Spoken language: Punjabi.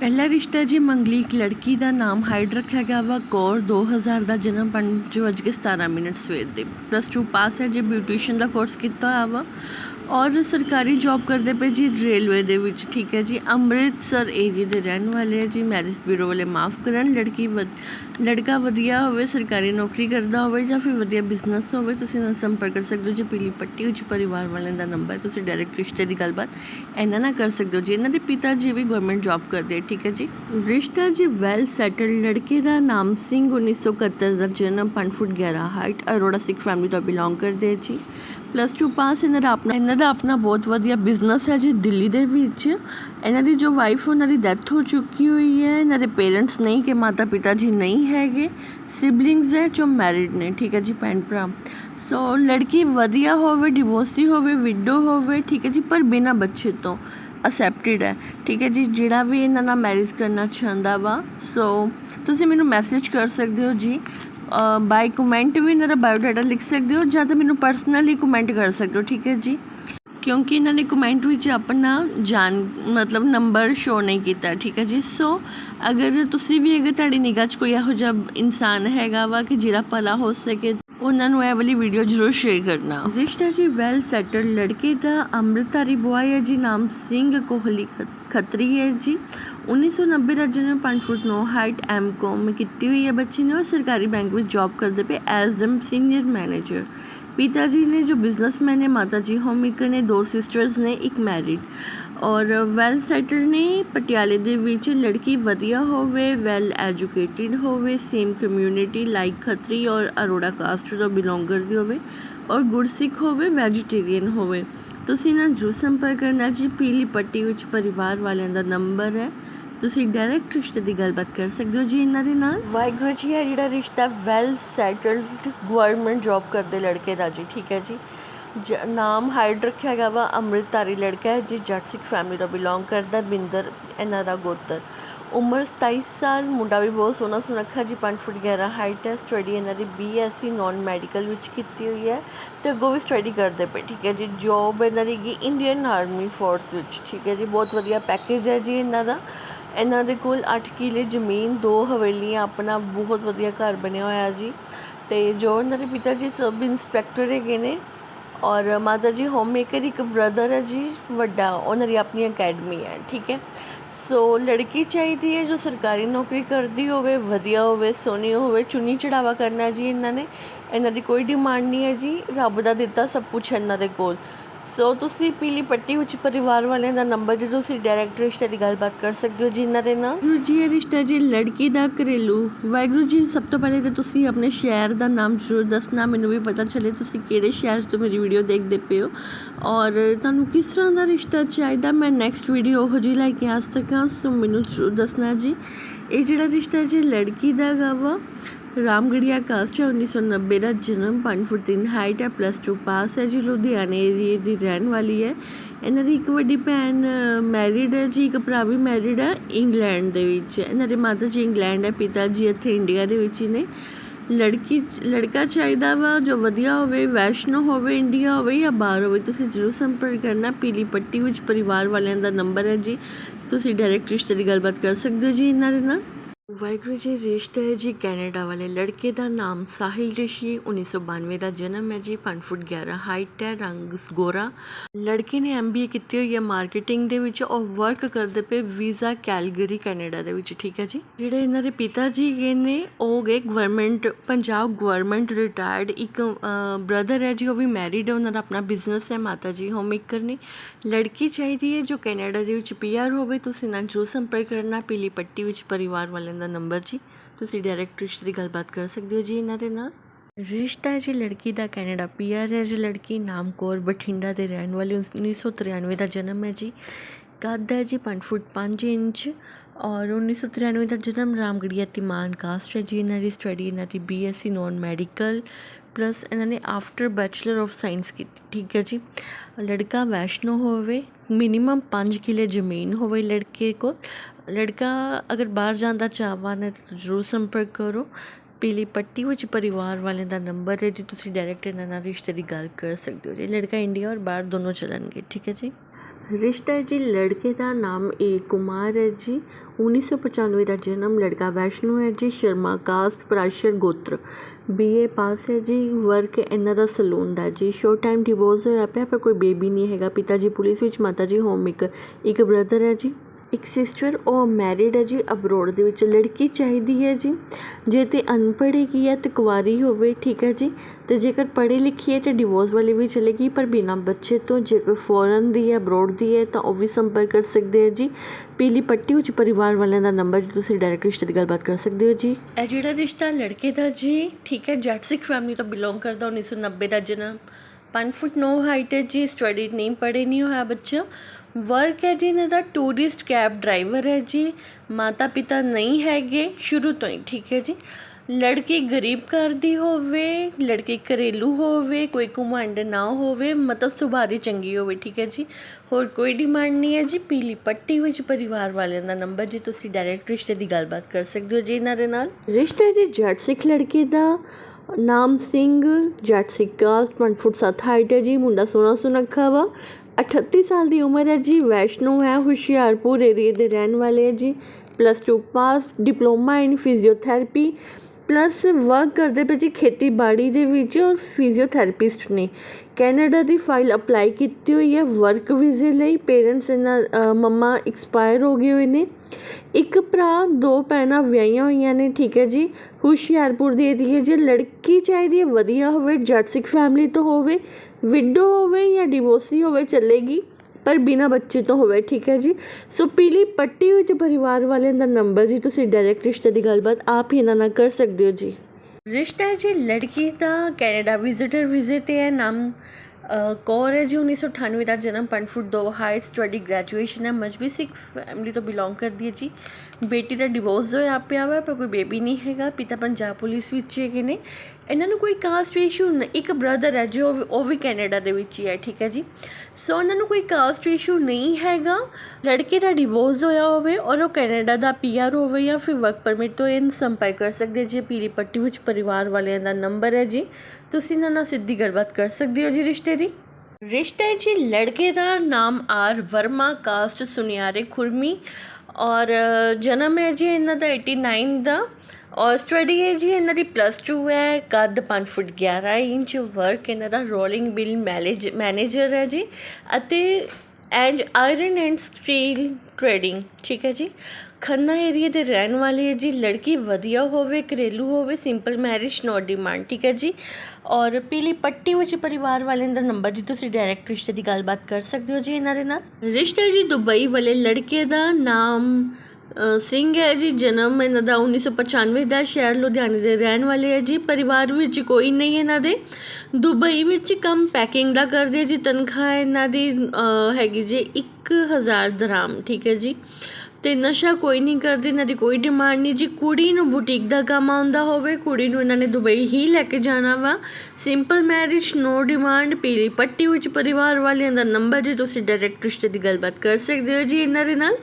ਪਹਿਲਾ ਰਿਸ਼ਤਾ ਜੀ ਮੰਗਲੀਕ ਲੜਕੀ ਦਾ ਨਾਮ ਹਾਈਡ ਰੱਖਿਆ ਗਿਆ ਵਾ ਕੌਰ 2000 ਦਾ ਜਨਮ ਪੰਜ ਵੱਜ ਕੇ 17 ਮਿੰਟ ਸਵੇਰ ਦੇ। ਪਲੱਸ 2 ਪਾਸ ਹੈ, ਜੀ ਬਿਊਟੀਸ਼ੀਅਨ ਦਾ ਕੋਰਸ ਕੀਤਾ ਹੋਇਆ ਵਾ। ਔਰ ਸਰਕਾਰੀ ਜੌਬ ਕਰਦੇ ਪਏ ਜੀ ਰੇਲਵੇ ਦੇ ਵਿੱਚ, ਠੀਕ ਹੈ ਜੀ। ਅੰਮ੍ਰਿਤਸਰ ਏਰੀਆ ਦੇ ਰਹਿਣ ਵਾਲੇ ਹੈ ਜੀ ਮੈਰਿਜ ਬਿਊਰੋ ਵਾਲੇ ਮਾਫ ਕਰਨ। ਲੜਕੀ ਵਧ- ਲੜਕਾ ਵਧੀਆ ਹੋਵੇ, ਸਰਕਾਰੀ ਨੌਕਰੀ ਕਰਦਾ ਹੋਵੇ ਜਾਂ ਫਿਰ ਵਧੀਆ ਬਿਜ਼ਨਸ ਹੋਵੇ, ਤੁਸੀਂ ਨਾਲ ਸੰਪਰਕ ਕਰ ਸਕਦੇ ਹੋ ਜੀ। ਪੀਲੀ ਪੱਟੀ ਉੱਚ ਪਰਿਵਾਰ ਵਾਲਿਆਂ ਦਾ ਨੰਬਰ ਤੁਸੀਂ ਡਾਇਰੈਕਟ ਰਿਸ਼ਤੇ ਦੀ ਗੱਲਬਾਤ ਇਹਨਾਂ ਨਾਲ ਕਰ ਸਕਦੇ ਹੋ ਜੀ। ਇਹਨਾਂ ਦੇ ਪਿਤਾ ਜੀ ਵੀ ਗਵਰਨਮੈਂਟ ਜੌਬ ਕਰਦੇ ਠੀਕ ਹੈ ਜੀ। ਰਿਸ਼ਤਾ ਜੀ ਵੈਲ ਸੈਟਲ ਲੜਕੇ ਦਾ ਨਾਮ ਸਿੰਘ 1971 ਦਾ ਜਨਮ 5 ਫੁੱਟ 11 ਹਾਈਟ ਅਰੋੜਾ ਸਿੱਖ ਫੈਮਿਲੀ ਤੋਂ ਬਿਲੋਂਗ ਕਰਦੇ ਜੀ। ਪਲੱਸ 2 ਪਾਸ ਇਹਨਾਂ ਦਾ ਆਪਣਾ ਇਹਨਾਂ ਦਾ ਆਪਣਾ ਬਹੁਤ ਵਧੀਆ ਬਿਜ਼ਨਸ ਹੈ ਜੀ ਦਿੱਲੀ ਦੇ ਵਿੱਚ। ਇਹਨਾਂ ਦੀ ਜੋ ਵਾਈਫ ਉਹਨਾਂ ਦੀ ਡੈਥ ਹੋ ਚੁੱਕੀ ਹੋਈ ਹੈ। ਇਹਨਾਂ ਦੇ ਪੇਰੈਂਟਸ ਨਹੀਂ ਕਿ ਮਾਤਾ ਪਿਤਾ ਜੀ ਨਹੀਂ ਹੈਗੇ। ਸਿਬਲਿੰਗਸ ਹੈ ਜੋ ਮੈਰਿਡ ਨੇ, ਠੀਕ ਹੈ ਜੀ ਭੈਣ ਭਰਾ ਸੋ ਲੜਕੀ ਵਧੀਆ ਹੋਵੇ ਡਿਵੋਰਸੀ ਹੋਵੇ ਵਿਡੋ ਹੋਵੇ, ਠੀਕ ਹੈ ਜੀ, ਪਰ ਬਿਨਾਂ ਬੱਚੇ ਤੋਂ ਅਸੈਪਟਡ ਹੈ। ਠੀਕ ਹੈ ਜੀ, ਜਿਹੜਾ ਵੀ ਇਹਨਾਂ ਨਾਲ ਮੈਰਿਜ ਕਰਨਾ ਚਾਹੁੰਦਾ ਵਾ। ਸੋ ਤੁਸੀਂ ਮੈਨੂੰ ਮੈਸੇਜ ਕਰ ਸਕਦੇ ਹੋ ਜੀ। ਬਾਈ ਕਮੈਂਟ ਵੀ ਇਹਨਾਂ ਦਾ ਬਾਇਓਡਾਟਾ ਲਿਖ ਸਕਦੇ ਹੋ ਜਾਂ ਤਾਂ ਮੈਨੂੰ ਪਰਸਨਲੀ ਕਮੈਂਟ ਕਰ ਸਕਦੇ ਹੋ, ਠੀਕ ਹੈ ਜੀ? ਕਿਉਂਕਿ ਇਹਨਾਂ ਨੇ ਕਮੈਂਟ ਵਿੱਚ ਆਪਣਾ ਜਾਣ, ਮਤਲਬ ਨੰਬਰ ਸ਼ੋ ਨਹੀਂ ਕੀਤਾ, ਠੀਕ ਹੈ ਜੀ? ਸੋ ਅਗਰ ਤੁਸੀਂ ਵੀ ਅਗਰ ਤੁਹਾਡੀ ਨਿਗਾਹ 'ਚ ਕੋਈ ਇਹੋ ਜਿਹਾ ਇਨਸਾਨ ਹੈਗਾ ਵਾ ਕਿ ਜਿਹੜਾ ਭਲਾ ਹੋ ਸਕੇ ਉਹਨਾਂ ਨੂੰ ਇਹ ਵਾਲੀ ਵੀਡੀਓ ਜ਼ਰੂਰ ਸ਼ੇਅਰ ਕਰਨਾ। ਰਿਸ਼ਤਾ ਜੀ ਵੈਲ ਸੈਟਲਡ ਲੜਕੇ ਦਾ ਅੰਮ੍ਰਿਤਧਾਰੀ ਬੁਆਏ ਹੈ ਜੀ, ਨਾਮ ਸਿੰਘ ਕੋਹਲੀ ਖਤਰੀ ਹੈ ਜੀ। 1990 ਦਾ ਜਨਮ 5 ਫੁੱਟ 9 ਹਾਈਟ ਐਮਕੋਮ ਕੀਤੀ ਹੋਈ ਹੈ ਬੱਚੀ ਨੇ। ਉਹ ਸਰਕਾਰੀ ਬੈਂਕ ਵਿੱਚ ਜੌਬ ਕਰਦੇ ਪਏ ਐਜ਼ ਅ ਸੀਨੀਅਰ ਮੈਨੇਜਰ ਪਿਤਾ ਜੀ ਨੇ ਜੋ ਬਿਜ਼ਨਸਮੈਨ ਹੈ, ਮਾਤਾ ਜੀ ਹੋਮਮੇਕਰ ਨੇ, ਦੋ ਸਿਸਟਰਸ ਨੇ, ਇੱਕ ਮੈਰਿਡ ਔਰ ਵੈਲ ਸੈਟਲ ਨੇ। ਪਟਿਆਲੇ ਦੇ ਵਿੱਚ ਲੜਕੀ ਵਧੀਆ ਹੋਵੇ ਵੈਲ ਐਜੂਕੇਟਿਡ ਹੋਵੇ ਸੇਮ ਕਮਿਊਨਿਟੀ ਲਾਈਕ ਖੱਤਰੀ ਔਰ ਅਰੋੜਾ ਕਾਸਟ ਤੋਂ ਬਿਲੋਂਗ ਕਰਦੀ ਹੋਵੇ ਔਰ ਗੁਰਸਿੱਖ ਹੋਵੇ ਵੈਜੀਟੇਰੀਅਨ ਹੋਵੇ। ਤੁਸੀਂ ਨਾ ਜਰੂਰ ਸੰਪਰਕ ਕਰਨਾ ਜੀ। ਪੀਲੀ ਪੱਟੀ ਵਿੱਚ ਪਰਿਵਾਰ ਵਾਲਿਆਂ ਦਾ ਨੰਬਰ ਹੈ। ਤੁਸੀਂ ਡਾਇਰੈਕਟ ਰਿਸ਼ਤੇ ਦੀ ਗੱਲਬਾਤ ਕਰ ਸਕਦੇ ਹੋ ਜੀ ਇਹਨਾਂ ਦੇ ਨਾਲ। ਵਾਹਿਗੁਰੂ ਜੀ ਹੈ ਜਿਹੜਾ ਰਿਸ਼ਤਾ ਵੈਲ ਸੈਟਲਡ ਗਵਰਨਮੈਂਟ ਜੌਬ ਕਰਦੇ ਲੜਕੇ ਦਾ ਜੀ, ਠੀਕ ਹੈ ਜੀ। ਨਾਮ ਹਾਈਡ ਰੱਖਿਆ ਗਿਆ ਵਾ, ਅੰਮ੍ਰਿਤਧਾਰੀ ਲੜਕਾ ਹੈ ਜੀ ਜੱਟ ਸਿੱਖ ਫੈਮਿਲੀ ਤੋਂ ਬਿਲੋਂਗ ਕਰਦਾ ਬਿੰਦਰ ਇਹਨਾਂ ਦਾ ਗੋਤਰ ਉਮਰ 27 ਸਾਲ, ਮੁੰਡਾ ਵੀ ਬਹੁਤ ਸੋਹਣਾ ਸੁਨੱਖਾ ਜੀ 5 ਫੁੱਟ 11 ਹਾਈਟ ਹੈ ਸਟੱਡੀ ਇਹਨਾਂ ਦੀ ਬੀਐਸਸੀ ਨਾਨ ਮੈਡੀਕਲ ਵਿੱਚ ਕੀਤੀ ਹੋਈ ਹੈ ਤੇ ਅੱਗੋਂ ਵੀ ਸਟੱਡੀ ਕਰਦੇ ਪਏ, ਠੀਕ ਹੈ ਜੀ। ਜੌਬ ਇਹਨਾਂ ਦੀ ਗੀ ਇੰਡੀਅਨ ਆਰਮੀ ਫੋਰਸ ਵਿੱਚ, ਠੀਕ ਹੈ ਜੀ। ਬਹੁਤ ਵਧੀਆ ਪੈਕੇਜ ਹੈ ਜੀ ਇਹਨਾਂ ਦਾ। ਇਹਨਾਂ ਦੇ ਕੋਲ 8 ਕਿੱਲੇ ਜ਼ਮੀਨ, ਦੋ ਹਵੇਲੀਆਂ, ਆਪਣਾ ਬਹੁਤ ਵਧੀਆ ਘਰ ਬਣਿਆ ਹੋਇਆ ਜੀ। ਤੇ ਜੋ ਇਹਨਾਂ ਦੇ ਪਿਤਾ ਜੀ ਸਬ ਇੰਸਪੈਕਟਰ ਹੈਗੇ ਨੇ ਔਰ ਮਾਤਾ ਜੀ ਹੋਮ ਮੇਕਰ ਇੱਕ ਬ੍ਰਦਰ ਹੈ ਜੀ, ਵੱਡਾ, ਉਹਨਾਂ ਦੀ ਆਪਣੀ ਅਕੈਡਮੀ ਹੈ, ਠੀਕ ਹੈ। ਸੋ ਲੜਕੀ ਚਾਹੀਦੀ ਹੈ ਜੋ ਸਰਕਾਰੀ ਨੌਕਰੀ ਕਰਦੀ ਹੋਵੇ, ਵਧੀਆ ਹੋਵੇ, ਸੋਹਣੀ ਹੋਵੇ, ਚੁੰਨੀ ਚੜਾਵਾ ਕਰਨਾ ਜੀ ਇਹਨਾਂ ਨੇ। ਇਹਨਾਂ ਦੀ ਕੋਈ ਡਿਮਾਂਡ ਨਹੀਂ ਹੈ ਜੀ, ਰੱਬ ਦਾ ਦਿੱਤਾ ਸਭ ਕੁਝ ਇਹਨਾਂ ਦੇ ਕੋਲ। ਸੋ ਤੁਸੀਂ ਪੀਲੀ ਪੱਟੀ ਵਿੱਚ ਪਰਿਵਾਰ ਵਾਲਿਆਂ ਦਾ ਨੰਬਰ ਜਦੋਂ ਤੁਸੀਂ ਡਾਇਰੈਕਟ ਰਿਸ਼ਤੇ ਦੀ ਗੱਲਬਾਤ ਕਰ ਸਕਦੇ ਹੋ ਜੀ ਇਹਨਾਂ ਦੇ ਨਾਲ। ਵਾਹਿਗੁਰੂ ਜੀ, ਇਹ ਰਿਸ਼ਤਾ ਜੀ ਲੜਕੀ ਦਾ ਘਰੇਲੂ। ਵਾਹਿਗੁਰੂ ਜੀ, ਸਭ ਤੋਂ ਪਹਿਲੇ ਤਾਂ ਤੁਸੀਂ ਆਪਣੇ ਸ਼ਹਿਰ ਦਾ ਨਾਮ ਜ਼ਰੂਰ ਦੱਸਣਾ। ਮੈਨੂੰ ਵੀ ਪਤਾ ਚੱਲੇ ਤੁਸੀਂ ਕਿਹੜੇ ਸ਼ਹਿਰ ਤੋਂ ਮੇਰੀ ਵੀਡੀਓ ਦੇਖਦੇ ਪਏ ਹੋ। ਔਰ ਤੁਹਾਨੂੰ ਕਿਸ ਤਰ੍ਹਾਂ ਦਾ ਰਿਸ਼ਤਾ ਚਾਹੀਦਾ, ਮੈਂ ਨੈਕਸਟ ਵੀਡੀਓ ਉਹੋ ਜਿਹੀ ਲੈ ਕੇ ਆ ਸਕਾਂ। ਸੋ ਮੈਨੂੰ ਜ਼ਰੂਰ ਦੱਸਣਾ ਜੀ। ਇਹ ਜਿਹੜਾ ਰਿਸ਼ਤਾ ਜੀ ਲੜਕੀ ਦਾ ਗਾ ਵਾ ਰਾਮਗੜੀਆ ਕਾਸਟ ਹੈ 1990 ਦਾ ਜਨਮ 5 ਫੁੱਟ 3 ਹਾਈਟ ਹੈ ਪਲੱਸ 2 ਪਾਸ ਹੈ ਜੀ ਲੁਧਿਆਣੇ ਏਰੀਏ ਦੀ ਰਹਿਣ ਵਾਲੀ ਹੈ ਇਹਨਾਂ ਦੀ ਇੱਕ ਵੱਡੀ ਭੈਣ ਮੈਰਿਡ ਹੈ ਜੀ ਇੱਕ ਭਰਾ ਵੀ ਮੈਰਿਡ ਹੈ ਇੰਗਲੈਂਡ ਦੇ ਵਿੱਚ ਇਹਨਾਂ ਦੇ ਮਾਤਾ ਜੀ ਇੰਗਲੈਂਡ ਹੈ ਪਿਤਾ ਜੀ ਇੱਥੇ ਇੰਡੀਆ ਦੇ ਵਿੱਚ ਹੀ ਨੇ ਲੜਕੀ ਲੜਕਾ ਚਾਹੀਦਾ ਵਾ ਜੋ ਵਧੀਆ ਹੋਵੇ ਵੈਸ਼ਨੋ ਹੋਵੇ ਇੰਡੀਆ ਹੋਵੇ ਜਾਂ ਬਾਹਰ ਹੋਵੇ ਤੁਸੀਂ ਜ਼ਰੂਰ ਸੰਪਰਕ ਕਰਨਾ ਪੀਲੀ ਪੱਟੀ ਵਿੱਚ ਪਰਿਵਾਰ ਵਾਲਿਆਂ ਦਾ ਨੰਬਰ ਹੈ ਜੀ ਤੁਸੀਂ ਡਾਇਰੈਕਟ ਰਿਸ਼ਤੇ ਦੀ ਗੱਲਬਾਤ ਕਰ ਸਕਦੇ ਹੋ ਜੀ ਇਹਨਾਂ ਦੇ ਨਾਲ ਵਾਹਿਗੁਰੂ ਜੀ, ਰਿਸ਼ਤਾ ਹੈ ਜੀ ਕੈਨੇਡਾ ਵਾਲੇ ਲੜਕੇ ਦਾ ਨਾਮ ਸਾਹਿਲ ਰਿਸ਼ੀ 1992 ਦਾ ਜਨਮ ਹੈ ਜੀ 5 ਫੁੱਟ 11 ਹਾਈਟ ਹੈ, ਰੰਗ ਗੋਰਾ। ਲੜਕੇ ਨੇ ਐਮਬੀਏ ਕੀਤੀ ਹੋਈ ਹੈ ਮਾਰਕੀਟਿੰਗ ਦੇ ਵਿੱਚ ਔਰ ਵਰਕ ਕਰਦੇ ਪਏ ਵੀਜ਼ਾ ਕੈਲਗਰੀ, ਕੈਨੇਡਾ ਦੇ ਵਿੱਚ, ਠੀਕ ਹੈ ਜੀ। ਜਿਹੜੇ ਇਹਨਾਂ ਦੇ ਪਿਤਾ ਜੀ ਹੈਗੇ ਨੇ, ਉਹ ਗਏ ਗਵਰਨਮੈਂਟ ਪੰਜਾਬ ਗਵਰਨਮੈਂਟ ਰਿਟਾਇਰਡ ਇੱਕ ਬ੍ਰਦਰ ਹੈ ਜੀ, ਉਹ ਵੀ ਮੈਰਿਡ ਹੈ, ਉਹਨਾਂ ਦਾ ਆਪਣਾ ਬਿਜ਼ਨਸ ਹੈ, ਮਾਤਾ ਜੀ ਹੋਮ ਮੇਕਰ ਨੇ। ਲੜਕੀ ਚਾਹੀਦੀ ਹੈ ਜੋ ਕੈਨੇਡਾ ਦੇ ਵਿੱਚ ਪੀਆਰ ਹੋਵੇ, ਤੁਸੀਂ ਨਾਲ ਜਰੂਰ ਸੰਪਰਕ ਕਰਨਾ, ਪੀਲੀ ਪੱਟੀ ਵਿੱਚ ਪਰਿਵਾਰ ਵਾਲਿਆਂ ਦਾ ਨੰਬਰ ਜੀ। ਤੁਸੀਂ ਡਾਇਰੈਕਟ ਰਿਸ਼ਤੇ ਦੀ ਗੱਲਬਾਤ ਕਰ ਸਕਦੇ ਹੋ ਜੀ ਇਹਨਾਂ ਦੇ ਨਾਲ। ਰਿਸ਼ਤਾ ਹੈ ਜੀ ਲੜਕੀ ਦਾ ਕੈਨੇਡਾ ਪੀਆਰ ਹੈ ਜੀ ਲੜਕੀ, ਨਾਮ ਕੌਰ ਬਠਿੰਡਾ ਦੇ ਰਹਿਣ ਵਾਲੀ 1993 ਦਾ ਜਨਮ ਹੈ ਜੀ। ਕੱਦ ਹੈ ਜੀ 5 ਫੁੱਟ 5 ਇੰਚ ਔਰ 1993 ਦਾ ਜਨਮ ਰਾਮਗੜੀਆ, ਤਿਮਾਨ ਕਾਸਟ ਹੈ ਜੀ। ਇਹਨਾਂ ਦੀ ਸਟੱਡੀ ਇਹਨਾਂ ਦੀ ਬੀਐਸਸੀ ਨਾਨ ਮੈਡੀਕਲ ਪਲੱਸ ਇਹਨਾਂ ਨੇ ਆਫਟਰ ਬੈਚਲਰ ਆਫ ਸਾਇੰਸ ਕੀਤੀ, ਠੀਕ ਹੈ ਜੀ। ਲੜਕਾ ਵੈਸ਼ਨੋ ਹੋਵੇ ਮਿਨੀਮਮ 5 ਕਿਲੇ ਜ਼ਮੀਨ ਹੋਵੇ ਲੜਕੇ ਕੋਲ। ਲੜਕਾ ਅਗਰ ਬਾਹਰ ਜਾਣ ਦਾ ਚਾਹਵਾਨ ਹੈ ਤਾਂ ਜ਼ਰੂਰ ਸੰਪਰਕ ਕਰੋ। ਪੀਲੀ ਪੱਟੀ ਵਿੱਚ ਪਰਿਵਾਰ ਵਾਲਿਆਂ ਦਾ ਨੰਬਰ ਹੈ ਜੀ, ਤੁਸੀਂ ਡਾਇਰੈਕਟ ਇਹਨਾਂ ਨਾਲ ਰਿਸ਼ਤੇ ਦੀ ਗੱਲ ਕਰ ਸਕਦੇ ਹੋ ਜੀ। ਲੜਕਾ ਇੰਡੀਆ ਔਰ ਬਾਹਰ ਦੋਨੋਂ ਚੱਲਣਗੇ, ਠੀਕ ਹੈ ਜੀ। ਰਿਸ਼ਤਾ ਹੈ ਜੀ, ਲੜਕੇ ਦਾ ਨਾਮ ਏ ਕੁਮਾਰ ਹੈ ਜੀ। 1995 ਦਾ ਜਨਮ ਲੜਕਾ ਵੈਸ਼ਨੂ ਹੈ ਜੀ, ਸ਼ਰਮਾ ਕਾਸਟ ਪ੍ਰਾਸ਼ਰ ਗੋਤਰ। ਬੀਏ ਪਾਸ ਹੈ ਜੀ, ਵਰਕ ਇਹਨਾਂ ਦਾ ਸਲੂਨ ਦਾ ਜੀ। ਸ਼ੋਰਟ ਟਾਈਮ ਡਿਵੋਰਸ ਹੋਇਆ ਪਿਆ, ਪਰ ਕੋਈ ਬੇਬੀ ਨਹੀਂ ਹੈਗਾ। ਪਿਤਾ ਜੀ ਪੁਲਿਸ ਵਿੱਚ, ਮਾਤਾ ਜੀ ਹੋਮ ਮੇਕਰ ਇੱਕ ਬ੍ਰਦਰ ਹੈ ਜੀ। ਇੱਕ ਸਿਸਟਰ ਉਹ ਮੈਰਿਡ ਹੈ ਜੀ ਅਬਰੋਡ ਦੇ ਵਿੱਚ, ਲੜਕੀ ਚਾਹੀਦੀ ਹੈ ਜੀ। ਜੇ ਤੇ ਅਨਪੜ੍ਹ ਹੈਗੀ ਹੈ ਤੇ ਕੁਆਰੀ ਹੋਵੇ, ਠੀਕ ਹੈ ਜੀ। ਤੇ ਜੇਕਰ ਪੜ੍ਹੀ ਲਿਖੀ ਹੈ ਤੇ ਡਿਵੋਰਸ ਵਾਲੀ ਵੀ ਚਲੇਗੀ, ਪਰ ਬਿਨਾਂ ਬੱਚੇ ਤੋਂ ਜੇਕਰ ਫੋਰਨ ਦੀ ਹੈ ਅਬਰੋਡ ਦੀ ਹੈ, ਤਾਂ ਉਹ ਵੀ ਸੰਪਰਕ ਕਰ ਸਕਦੇ ਹੈ ਜੀ। ਪੀਲੀ ਪੱਟੀ ਉੱਚ ਪਰਿਵਾਰ ਵਾਲਿਆਂ ਦਾ ਨੰਬਰ ਜੀ ਤੁਸੀਂ ਡਾਇਰੈਕਟ ਰਿਸ਼ਤੇ ਦੀ ਗੱਲਬਾਤ ਕਰ ਸਕਦੇ ਹੋ ਜੀ। ਇਹ ਜਿਹੜਾ ਰਿਸ਼ਤਾ ਲੜਕੇ ਦਾ ਜੀ, ਠੀਕ ਹੈ ਜੱਟ ਸਿੱਖ ਫੈਮਿਲੀ ਤੋਂ ਬਿਲੋਂਗ ਕਰਦਾ 1990 ਦਾ ਜਨਮ। 5 ਫੁੱਟ 9 ਹਾਈਟ ਹੈ ਜੀ ਸਟੱਡੀ ਨਹੀਂ, ਪੜ੍ਹੇ ਨਹੀਂ ਹੋਇਆ ਬੱਚਾ। ਵਰਕ ਹੈ ਜੀ, ਇਹਨਾਂ ਦਾ ਟੂਰਿਸਟ ਕੈਬ ਡਰਾਈਵਰ ਹੈ ਜੀ। ਮਾਤਾ ਪਿਤਾ ਨਹੀਂ ਹੈਗੇ, ਸ਼ੁਰੂ ਤੋਂ ਹੀ, ਠੀਕ ਹੈ ਜੀ। ਲੜਕੀ ਗਰੀਬ ਘਰ ਦੀ ਹੋਵੇ, ਲੜਕੀ ਘਰੇਲੂ ਹੋਵੇ, ਕੋਈ ਘੁਮੰਡ ਨਾ ਹੋਵੇ, ਮਤਲਬ ਸੁਭਾਅ ਚੰਗੀ ਹੋਵੇ, ਠੀਕ ਹੈ ਜੀ। ਹੋਰ ਕੋਈ ਡਿਮਾਂਡ ਨਹੀਂ ਹੈ ਜੀ। ਪੀਲੀ ਪੱਟੀ ਵਿੱਚ ਪਰਿਵਾਰ ਵਾਲਿਆਂ ਦਾ ਨੰਬਰ ਜੀ, ਤੁਸੀਂ ਡਾਇਰੈਕਟ ਰਿਸ਼ਤੇ ਦੀ ਗੱਲਬਾਤ ਕਰ ਸਕਦੇ ਹੋ ਜੀ ਇਹਨਾਂ ਦੇ ਨਾਲ। ਰਿਸ਼ਤਾ ਜੀ ਜੱਟ ਸਿੱਖ ਲੜਕੇ ਦਾ, ਨਾਮ ਸਿੰਘ, ਜੱਟ ਸਿੱਖ ਕਾਸਟ 1 ਫੁੱਟ 7 ਹਾਈਟ ਹੈ ਜੀ, ਮੁੰਡਾ ਸੋਹਣਾ ਸੁਨੱਖਾ ਵਾ। 38 ਸਾਲ ਦੀ ਉਮਰ ਹੈ ਜੀ, ਵੈਸ਼ਨੂ ਹੈ, ਹੁਸ਼ਿਆਰਪੁਰ ਏਰੀਏ ਦੇ ਰਹਿਣ ਵਾਲੇ ਹੈ ਜੀ plus 2 pass diploma in physiotherapy plus work ਕਰਦੇ ਪਏ ਜੀ ਖੇਤੀਬਾੜੀ ਦੇ ਵਿੱਚ ਔਰ ਫਿਜ਼ੀਓਥੈਰੇਪਿਸਟ ਨੇ। ਕੈਨੇਡਾ ਦੀ ਫਾਈਲ ਅਪਲਾਈ ਕੀਤੀ ਹੋਈ ਹੈ ਵਰਕ ਵੀਜ਼ੇ ਲਈ। ਪੇਰੈਂਟਸ ਇਹਨਾਂ ਮੰਮਾ ਐਕਸਪਾਇਰ ਹੋ ਗਏ ਹੋਏ ਨੇ। ਇੱਕ ਭਰਾ, ਦੋ ਭੈਣਾਂ ਵਿਆਹੀਆਂ ਹੋਈਆਂ ਨੇ, ਠੀਕ ਹੈ ਜੀ। ਹੁਸ਼ਿਆਰਪੁਰ ਦੀ ਏਰੀਏ ਜੇ ਲੜਕੀ ਚਾਹੀਦੀ ਹੈ, ਵਧੀਆ ਹੋਵੇ, ਜੱਟ ਸਿੱਖ ਫੈਮਿਲੀ ਤੋਂ ਹੋਵੇ ਵਿਡੋ ਹੋਵੇ ਜਾਂ ਡਿਵੋਰਸੀ ਹੋਵੇ, ਚੱਲੇਗੀ। ਪਰ ਬਿਨਾ ਬੱਚੇ ਤੋਂ ਹੋਵੇ, ਠੀਕ ਹੈ ਜੀ? ਸੋ ਪੀਲੀ ਪੱਟੀ ਵਿੱਚ ਪਰਿਵਾਰ ਵਾਲਿਆਂ ਦਾ ਨੰਬਰ ਜੀ, ਤੁਸੀਂ ਡਾਇਰੈਕਟ ਰਿਸ਼ਤੇ ਦੀ ਗੱਲਬਾਤ ਆਪ ਹੀ ਇਹਨਾਂ ਨਾਲ ਕਰ ਸਕਦੇ ਹੋ ਜੀ। ਰਿਸ਼ਤਾ ਜੀ, ਲੜਕੀ ਦਾ ਕੈਨੇਡਾ ਵਿਜ਼ਿਟਰ ਵੀਜ਼ੇ ਤੇ ਹੈ, ਨਾਮ ਕੌਰ ਹੈ ਜੀ 1998 ਦਾ ਜਨਮ 5 ਦੋ 2 ਹਾਈਟ ਗ੍ਰੈਜੂਏਸ਼ਨ ਹੈ ਮਜਬੀ ਸਿੱਖ ਫੈਮਿਲੀ ਤੋਂ ਬਿਲੋਂਗ ਕਰਦੀ ਹੈ ਜੀ। ਬੇਟੀ ਦਾ ਡਿਵੋਰਸ ਹੋਇਆ ਪਿਆ ਵਾ, ਪਰ ਕੋਈ ਬੇਬੀ ਨਹੀਂ ਹੈਗਾ, ਪਿਤਾ ਪੰਜਾਬ ਪੁਲਿਸ ਵਿੱਚ ਹੈਗੇ ਨੇ। ਇਹਨਾਂ ਨੂੰ ਕੋਈ ਕਾਸਟ ਇਸ਼ੂ ਇੱਕ ਬ੍ਰਦਰ ਹੈ ਜੋ, ਉਹ ਵੀ ਕੈਨੇਡਾ ਦੇ ਵਿੱਚ ਹੀ ਹੈ, ਠੀਕ ਹੈ ਜੀ। ਸੋ ਇਹਨਾਂ ਨੂੰ ਕੋਈ ਕਾਸਟ ਇਸ਼ੂ ਨਹੀਂ ਹੈਗਾ। ਲੜਕੇ ਦਾ ਡਿਵੋਰਸ ਹੋਇਆ ਹੋਵੇ ਔਰ ਉਹ ਕੈਨੇਡਾ ਦਾ ਪੀਆਰ ਹੋਵੇ ਜਾਂ ਫਿਰ ਵਰਕ ਪਰਮਿਟ ਤੋਂ ਇਹ ਸੰਪਰਕ ਕਰ ਸਕਦੇ ਜੀ ਪੀਲੀ ਪੱਟੀ ਵਿੱਚ ਪਰਿਵਾਰ ਵਾਲਿਆਂ ਦਾ ਨੰਬਰ ਹੈ ਜੀ। ਤੁਸੀਂ ਇਹਨਾਂ ਨਾਲ ਸਿੱਧੀ ਗੱਲਬਾਤ ਕਰ ਸਕਦੇ ਹੋ ਜੀ ਰਿਸ਼ਤੇ ਦੀ? ਰਿਸ਼ਤਾ ਹੈ ਜੀ, ਲੜਕੇ ਦਾ ਨਾਮ ਆਰ ਵਰਮਾ ਕਾਸਟ ਸੁਨਿਆਰੇ ਖੁਰਮੀ ਔਰ ਜਨਮ ਹੈ ਜੀ ਇਹਨਾਂ ਦਾ 89 ਦਾ ਔਰ ਸਟੱਡੀ ਹੈ ਜੀ ਇਹਨਾਂ ਦੀ ਪਲੱਸ 2 ਹੈ, ਕੱਦ 5 ਫੁੱਟ 11 ਇੰਚ ਵਰਕ ਇਹਨਾਂ ਦਾ ਰੋਲਿੰਗ ਬਿਲ ਮੈਨੇਜ ਮੈਨੇਜਰ ਹੈ ਜੀ ਅਤੇ and iron and steel trading, ਠੀਕ ਹੈ ਜੀ? ਖੰਨਾ ਏਰੀਆ ਦੇ ਰਹਿਣ ਵਾਲੀ ਹੈ ਜੀ, ਲੜਕੀ ਵਧੀਆ ਹੋਵੇ, ਘਰੇਲੂ ਹੋਵੇ ਸਿੰਪਲ ਮੈਰਿਜ ਨੋ ਡਿਮਾਂਡ ਠੀਕ ਹੈ ਜੀ? ਔਰ ਪੀਲੀ ਪੱਟੀ ਵਿੱਚ ਪਰਿਵਾਰ ਵਾਲਿਆਂ ਦਾ ਨੰਬਰ ਜੀ ਤੁਸੀਂ ਡਾਇਰੈਕਟ ਰਿਸ਼ਤੇ ਦੀ ਗੱਲਬਾਤ ਕਰ ਸਕਦੇ ਹੋ ਜੀ ਇਹਨਾਂ ਦੇ ਨਾਲ। ਰਿਸ਼ਤਾ ਜੀ ਦੁਬਈ ਵਾਲੇ ਲੜਕੇ ਦਾ ਨਾਮ ਸਿੰਘ ਹੈ ਜੀ, ਜਨਮ ਇਹਨਾਂ ਦਾ 1995 ਦਾ, ਸ਼ਹਿਰ ਲੁਧਿਆਣੇ ਦੇ ਰਹਿਣ ਵਾਲੇ ਹੈ ਜੀ, ਪਰਿਵਾਰ ਵਿੱਚ ਕੋਈ ਨਹੀਂ ਇਹਨਾਂ ਦੇ। ਦੁਬਈ ਵਿੱਚ ਕੰਮ ਪੈਕਿੰਗ ਦਾ ਕਰਦੇ ਜੀ, ਤਨਖਾਹ ਇਹਨਾਂ ਦੀ ਹੈਗੀ ਜੀ 1000 ਦਰਾਮ, ਠੀਕ ਹੈ ਜੀ। ਤੇ ਨਸ਼ਾ ਕੋਈ ਨਹੀਂ ਕਰਦੇ, ਇਹਨਾਂ ਦੀ ਕੋਈ ਡਿਮਾਂਡ ਨਹੀਂ ਜੀ। ਕੁੜੀ ਨੂੰ ਬੁਟੀਕ ਦਾ ਕੰਮ ਆਉਂਦਾ ਹੋਵੇ, ਕੁੜੀ ਨੂੰ ਇਹਨਾਂ ਨੇ ਦੁਬਈ ਹੀ ਲੈ ਕੇ ਜਾਣਾ ਵਾ। ਸਿੰਪਲ ਮੈਰਿਜ ਨੋ ਡਿਮਾਂਡ ਪੀਲੀ ਪੱਟੀ ਵਿੱਚ ਪਰਿਵਾਰ ਵਾਲਿਆਂ ਦਾ ਨੰਬਰ ਜੀ, ਤੁਸੀਂ ਡਾਇਰੈਕਟ ਰਿਸ਼ਤੇ ਦੀ ਗੱਲਬਾਤ ਕਰ ਸਕਦੇ ਹੋ ਜੀ ਇਹਨਾਂ ਦੇ ਨਾਲ।